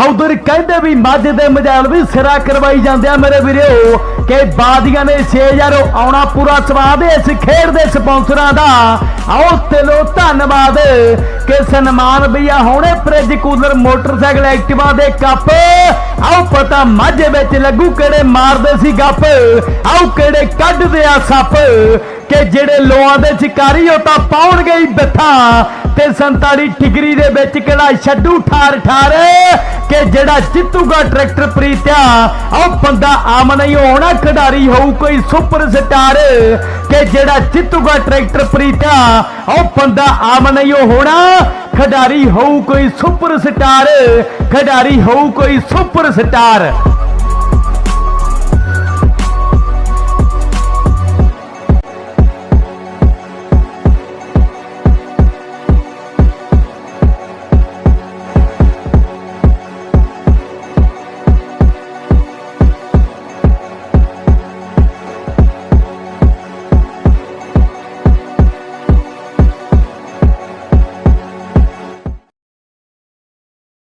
ਬਹਾਦਰ ਕਹਿੰਦੇ ਵੀ ਮੱਝ ਦੇ ਮਜਾਲ ਵੀ ਸਿਰਾ ਕਰਵਾਈ ਜਾਂਦੇ ਆ ਮੇਰੇ ਵੀਰੋ, ਕਿ ਬਾਦੀਆਂ ਨੇ 6000 ਆਉਣਾ ਪੂਰਾ ਸਵਾਦ ਇਸ ਖੇਡ ਦੇ ਸਪਾਂਸਰਾਂ ਦਾ। ਆਓ ਦਿਲੋਂ ਧੰਨਵਾਦ, ਕਿ ਸਨਮਾਨ ਵੀ ਆ ਹੁਣੇ ਫ੍ਰਿਜ, ਕੂਲਰ, ਮੋਟਰਸਾਈਕਲ, ਐਕਟਿਵਾ ਦੇ ਕੱਪ। ਆਓ ਪਤਾ ਮੱਝ ਵਿੱਚ ਲੱਗੂ ਕਿਹੜੇ ਮਾਰਦੇ ਸੀ ਗੱਪ। ਆਓ ਕਿਹੜੇ ਕੱਢਦੇ ਆ ਸੱਪ, ਕਿ ਜਿਹੜੇ ਲੋਆਂ ਦੇ ਸ਼ਿਕਾਰੀ ਉਹ ਤਾਂ ਪਾਉਣਗੇ ਹੀ ਬਿੱਥਾ। ਤੇ 47 ਠਿਗਰੀ ਦੇ ਵਿੱਚ ਕਿਹੜਾ ਛੱਡੂ ਠਾਰ ਠਾਰ ਕਿ ਜਿਹੜਾ ਜਿੱਤੂਗਾ ਟਰੈਕਟਰ ਪ੍ਰੀਤਿਆ, ਉਹ ਬੰਦਾ ਆਮ ਨਹੀਂ ਹੋਣਾ, ਖਿਡਾਰੀ ਹੋਊ ਕੋਈ ਸੁਪਰ ਸਟਾਰ ਕਿ ਜਿਹੜਾ ਜਿੱਤੂਗਾ ਟਰੈਕਟਰ ਪ੍ਰੀਤਿਆ, ਉਹ ਬੰਦਾ ਆਮ ਨਹੀਂ ਹੋਣਾ, ਖਿਡਾਰੀ ਹੋਊ ਕੋਈ ਸੁਪਰ ਸਟਾਰ, ਖਿਡਾਰੀ ਹੋਊ ਕੋਈ ਸੁਪਰ ਸਟਾਰ।